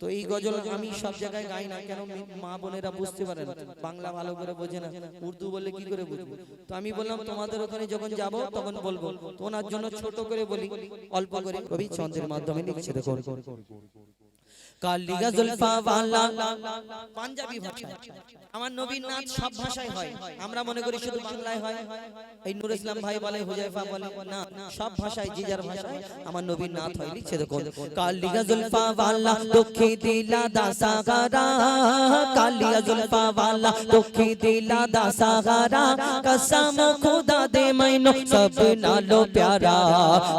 তো এই গজল আমি সব জায়গায় গাই না কেন? মা বোনেরা বুঝতে পারে না বাংলা ভালো করে বোঝে না। উর্দু বলে কি করে বুঝব? তো আমি বললাম তোমাদের ওখানে যখন যাব তখন বলব। ওনার জন্য ছোট করে বলি অল্প করে কবি ছন্দের মাধ্যমে লিখছে দেখো কালিয়া জুলফাওয়ালা পাঞ্জাবি ভাষা আমার নবীর নাচ সব ভাষায় হয়। আমরা মনে করি শুধু বাংলায় হয়। এই নূর ইসলাম ভাই বলে হুজাইফা বলে না সব ভাষায় যে যার ভাষায় আমার নবীর নাচ হয়। লিখছে দেখো কালিয়া জুলফাওয়ালা দুঃখী দিলা দাসাগারা কালিয়া জুলফাওয়ালা দুঃখী দিলা দাসাগারা কসম খুদা দে মাইনো সব নালো প্যারা।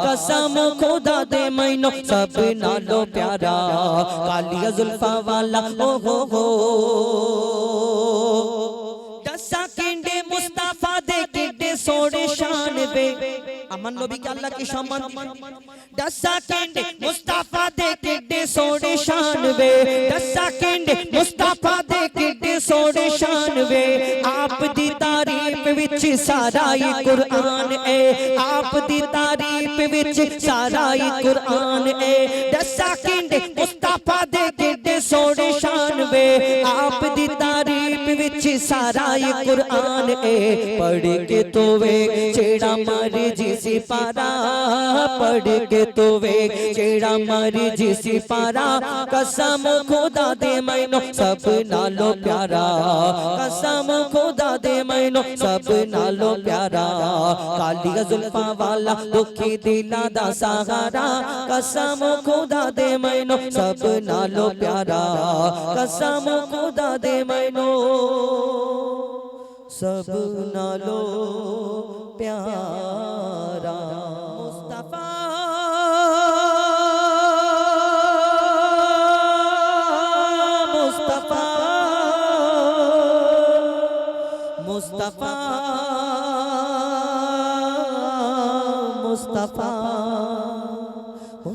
কসম খুদা দে মাইনো সব নালো প্যারা। কালিয়া জুলফাওয়ালা ও হো হো দসা কেন্ডে মুস্তাফা দে কেন্ডে সোড়ে শান বে আমার নবীকে আল্লাহকে সম্মান দশ সেকেন্ড মুস্তাফা দে কিডে সোড়ে শানবে দশ সেকেন্ড মুস্তাফা দে কিডে সোড়ে শানবে আপ দি তারিফ ਵਿੱਚ ਸਾਰਾ ਹੀ ਕੁਰਾਨ ਹੈ ਆਪ ਦੀ ਤਾਰੀਫ ਵਿੱਚ ਸਾਰਾ ਹੀ ਕੁਰਾਨ ਏ ਦਸਾਂ ਕਿੰਡੇ ਮੁਸਤਾਫਾ ਦੇ ਕਿੱਡੇ ਸੋਹਣੇ ਸ਼ਾਨ ਵੇ ਆਪ सारा ये कुरान ए, पढ़ के तो वे छेड़ा मारी जिसी पारा, पढ़ के तो वे छेड़ा मारी सी पारा। कसम खुदा दे मैनो सब नालो प्यारा, कसम खुदा दे मैनो सब नालो प्यारा। काली जुल्फा वाला दुखी दिला दा सहारा, कसम खुदा दे मैनो सब नालो प्यारा। कसम खुदा दे मैनो सब नालो प्यारा मुस्तफा मुस्तफा मुस्तफा मुस्तफा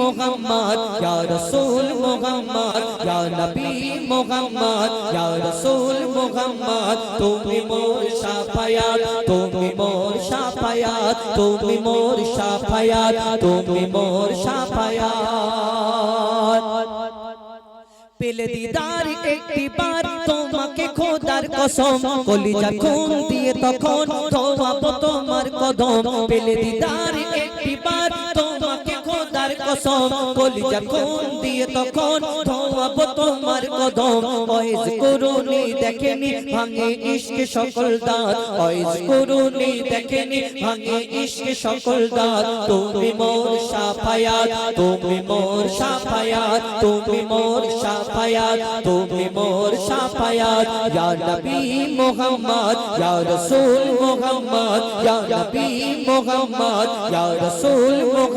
মুহাম্মদ, ইয়া রাসূল মুহাম্মদ, ইয়া নবী মুহাম্মদ, ইয়া রাসূল মুহাম্মদ, তুমি মোর শাফায়াত তুমি মোর শাফায়াত তুমি মোর শাফায়াত তুমি মোর শাফায়াত পেলে দিদার, একটি বার তোমাকে খোদার কসম, কলিজা খুন দিয়ে তখন ধোয়াবো তোমার কদম। পেলে দিদার, একটি বার কসম, কলিজা খুন দিয়ে তখন ধোয়াবো তোমার কদম। ওয়াইজ করুনি দেখেনি, ভাঙে ইশক সকল দাঁত। ওয়াইজ করুনি দেখেনি, ভাঙে ইশক সকল দাঁত। তুমি মোর শাফায়াত তুমি মোর শাফায়াত তুমি মোর শাফায়াত তুমি মোর শাফায়াত ইয়া নবী মুহাম্মদ, ইয়া রাসূল মুহাম্মদ, ইয়া নবী মুহাম্মদ, ইয়া রাসূল মুহাম্মদ।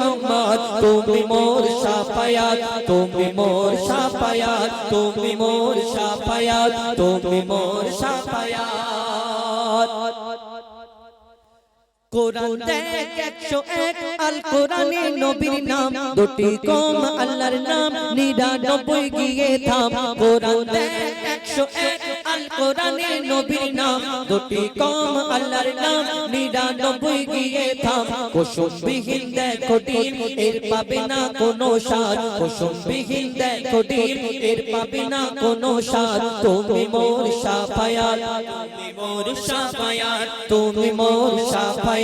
তুমি মোর শাফায়াত তুমি মোর শাফায়াত তুমি মোর শাফায়াত তুমি মোর শাফায়াত কোরআন দেখ একশো এক আল কোরআনে নবীর নাম। দুটি কম আল্লাহর নাম। নিরানব্বই গিয়ে থাম। কোরআন দেখ একশো এক আল কোরআনে নবীর নাম। দুটি কম আল্লাহর নাম। নিরানব্বই গিয়ে থাম। কুসুম দেখো ডিম এর পাবে না কোনো সার কুসুম বিহীন দেখো ডিম এর পাবে না কোনো সার তুমি মোর সাফায়াত তুমি মোর সাফায়াত তুমি মোর সাফায়াত।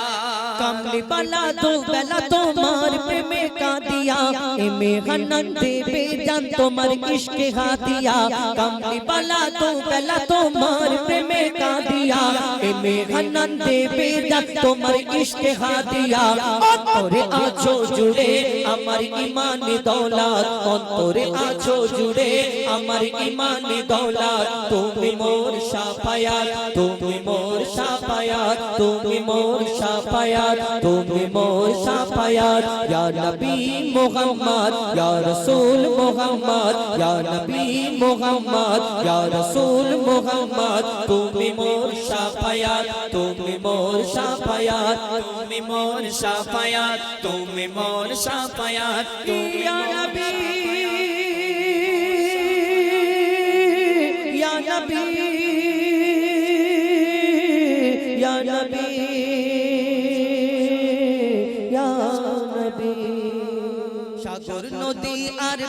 কামলি বালা দু বেলা তোমার প্রেমে কাঁদিয়া এ মেঘানন দেবে জান তোমার ইশকে হাদিয়া কামলি বালা দু বেলা তোমার প্রেমে কাঁদিয়া এ মেঘানন দেবে জান তোমার ইশকে হাদিয়া অন্তরে আছো জুড়ে আমার ইমান দৌলত অন্তরে আছো জুড়ে আমার ইমান দৌলত তুমি মোর সাফায়াত তুমি মোর সাফায়াত তুমি মোর সাফায়াত তুমি মোর সাফায়াত ইয়া নবী মুহাম্মদ, ইয়া রাসূল মুহাম্মদ, ইয়া নবী মুহাম্মদ, ইয়া রাসূল মুহাম্মদ। তুমি মোর সাফায়াত তুমি মোর সাফায়াত তুমি মোর সাফায়াত তুমি মোর সাফায়াত তুমি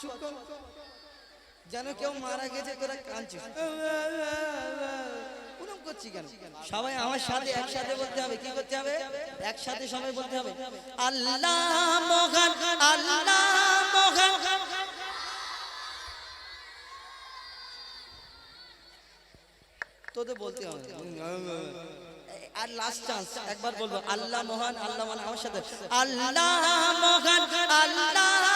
চুপ কর। যেন কেউ মারা গেছে, তোরা কাঁদছিস। সবাই আমার সাথে একসাথে বলতে হবে, কি করতে হবে? একসাথে সবাই বলতে হবে, আল্লাহ মহান আল্লাহ মহান। তোদের বলতে হবে। আর লাস্ট চান্স একবার বলব, আল্লাহ মহান, আল্লাহ মানে আমার সাথে। আল্লাহ মহান আল্লাহ মহান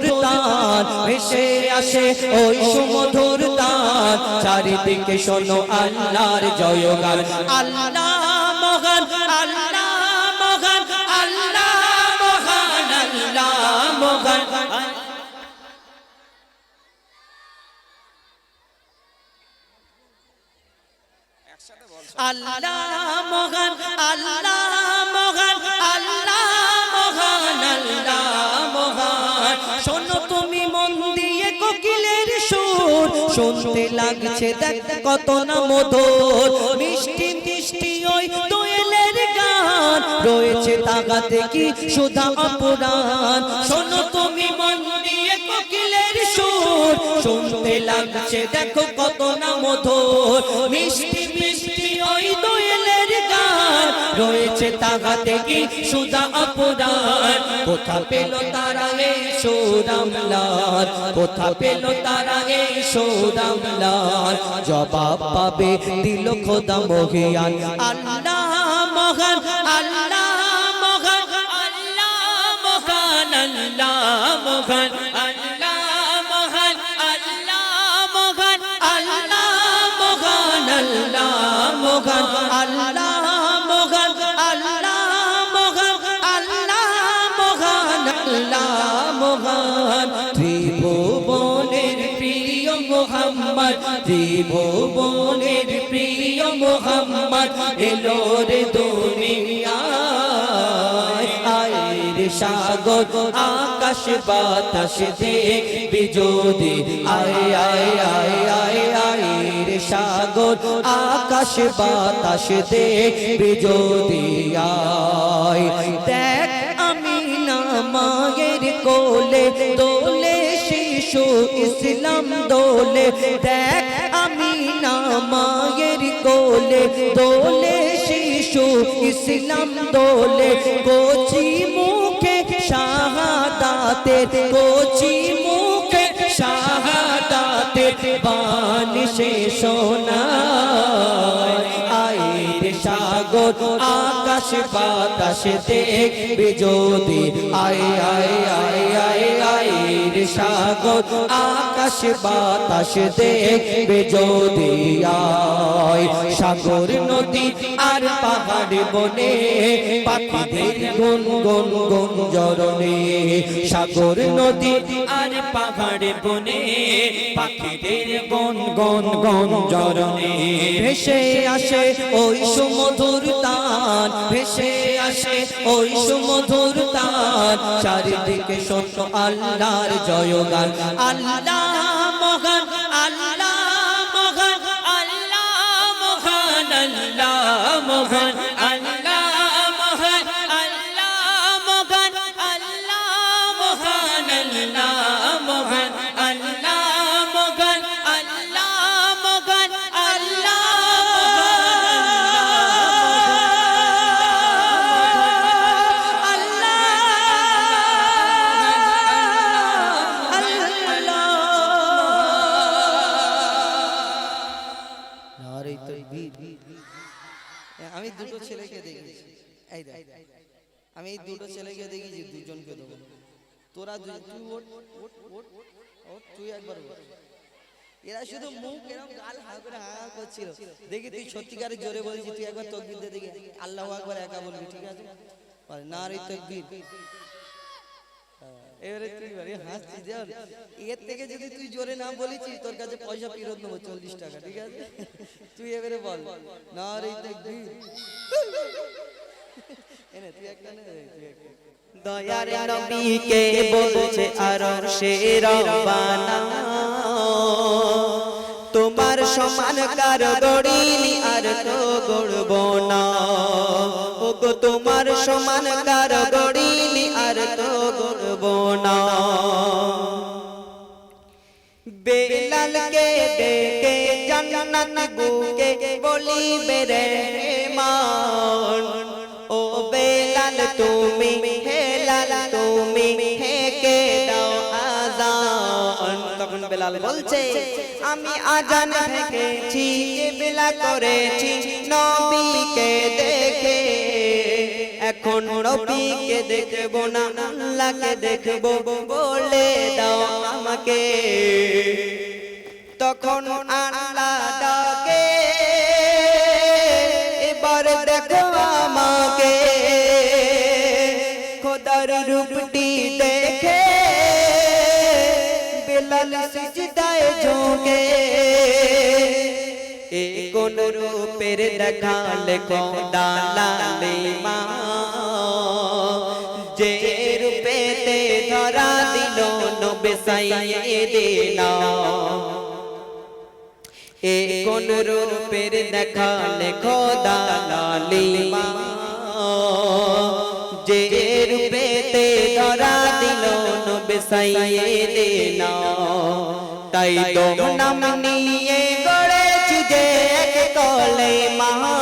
তান ভেসে আসে ওই সুমধুর তান চারিদিকে শোনো আল্লাহর জয়গান। আল্লাহ মহান আল্লাহ মহান আল্লাহ মহান আল্লাহ মহান। আল্লাহ শুনতে লাগছে দেখ কত না মধুর। মিষ্টি মিষ্টি ওই দোয়েলের গান। রয়েছে তাগাতে কি সুধা অপরাণ শোনো তুমি মন দিয়ে কোকিলের সুর। শুনতে লাগছে দেখো কত না মধুর। মিষ্টি মিষ্টি ওই দোয়েলের রয়েছে তাগাতে কি সুধা অপরাণ কোথা পেল তারা এই সুরামলার কোথা পেল তারা এই সুরামলার জবাব পাবে দিল খোদা মহিয়ান। আল্লাহ মহান আল্লাহ মহান আল্লাহ মহান আল্লাহ মহান আল্লাহ মহান আল্লাহ মহান, আল্লাহ মহান। প্রিয় মোহাম্মদ, ত্রিভুবনের প্রিয় মোহাম্মদ সাগর, আকাশ, বাতাস দেখবি যদি। আয় আয় আয় আয় আয়ের সাগর, আকাশ, বাতাস দেখবি যদি। আয়, দেখ আমি না মায়ের কোলে দোলে শিশু ইসলাম দোলে। দেখ আমি না মায়ের কোলে, দোলে শিশু ইসলাম দোলে। কোচি মুখে শাহাদাতে, কোচি মুখে শাহাদাতে বান সে সোনা আকাশ বাতাস দেখবে যদি আয় আয় আয় আয় আয় রে সাগর। আকাশ বাতাস দেখবে যদি আয়, সাগর নদী আর পাহাড় বনে, পাখিদের গুন গুন গুন জরনে সাগর নদী আর পাহাড় বনে, পাখিদের গন গন গন জরনে ভেসে আসে ওই সুমধুর তান ভেসে আসে ওই সুমধুর তার। চারিদিকে শোনো আল্লাহর জয়গান। আল্লাহ মহান আল্লাহ মহান আল্লাহ মহান আল্লাহ মহান। দুটো ছেলেকে দেখেছি দুজনকে দেবো। তোরা তুই ওঠ ওঠ ওঠ ওঠ, তুই একবার এরা শুধু মুখ এরকম গাল হা করে হা করছিল। দেখি তুই সত্যিকারে জোরে বলছি তুই একবার তকবির দে দেখি। আল্লাহ একবার একা বলবি, ঠিক আছে? না রে তকবির। এবারে তুই বাড়ি হাসছি দেখ এর থেকে যদি তুই জোরে না বলেছিস, তোর কাছে পয়সা ফেরত নেব, চল্লিশ টাকা, ঠিক আছে? তুই এবারে বল, না রে তকবির। দয়ার নবীকে বলছে আর তোমার সমান কার গড়িনি আর তো গড়ব না। ও গো তোমার সমান কার গড়িনি আর তো গড়ব না। বেলালকে ডেকে জান্নাত বুকে বলিবে রে মান। ও বেলাল, তুমি হেলাল, তুমি হেকে দাও আজান। তখন বেলাল বলছে, আমি আজান থেকেছি বেলা করেছি, নবীকে দেখে। এখন নবীকে দেখব না, আল্লাহকে দেখব বলে দাও আমাকে। তখন আল্লাহ আমাকে। খোদার রূপটি দেখে বেলাল সিজদায় ঝোঁকে। এ কোন রূপের দেখালে খোদা লালিমা যে রূপেতে ধরা দিল নবে সাইয়েদিনা এ কোন রূপের দেখালে খোদা লালিমা যে রূপেতে ধরা দিল নবে সাইয়েদিনা তাই তো নাম নিয়ে গড়েছি যে এক কলে মহা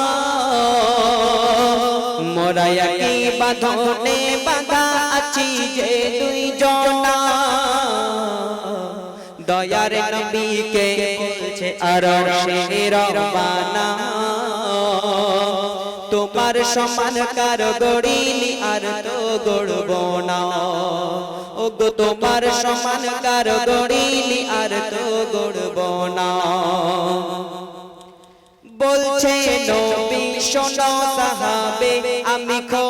মোরা একই বাঁধনে বাঁধা আছি যে দুই জনা রবানা তোমার সমান কার গড়িনি আর তো গড়ব না। ও গো তোমার সমান কার গড়িনি আর তো গড়ব না। বলছে নবী শোনো সাহাবে আমি খোদার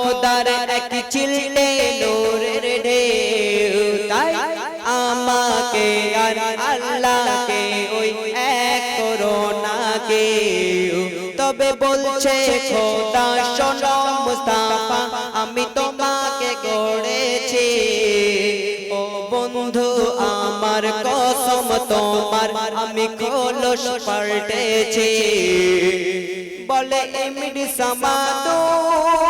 তবে বলছে, খোদা শোনো মুস্তাফা, আমি তোমাকে গড়েছি ও বন্ধু, আমার কসম তোমার, আমি খোলস পাল্টেছি। বলে এমডি সমাদুল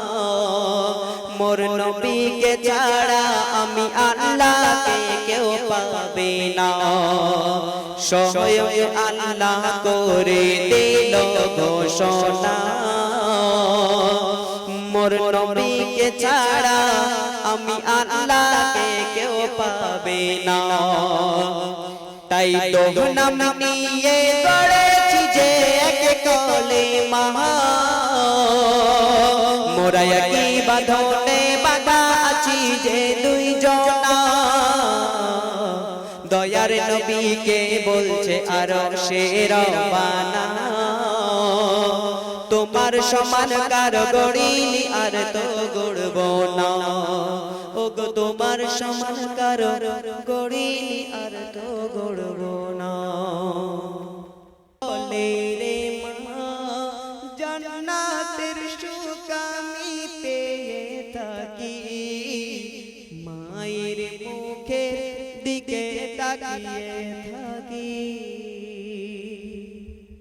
মোর নবীকে ছাড়া আমি আল্লাহকে কেউ পাবে না। স্বয়ং আল্লাহ করে দিল ঘোষণা। মোর নবীকে ছাড়া আমি আল্লাহকে কেউ পাবে না। তাই তো নাম নিয়ে গড়েছি যে এক কলে মহা। মোরা কি বাঁধা যে দুই জনা দয়ার নবীকে বলছে আর শের বানা তোমার সমান কার গড়িনি আর তো গড়ব না। ওগো, তোমার সমান কার গড়িনি আর তো গড়ব না।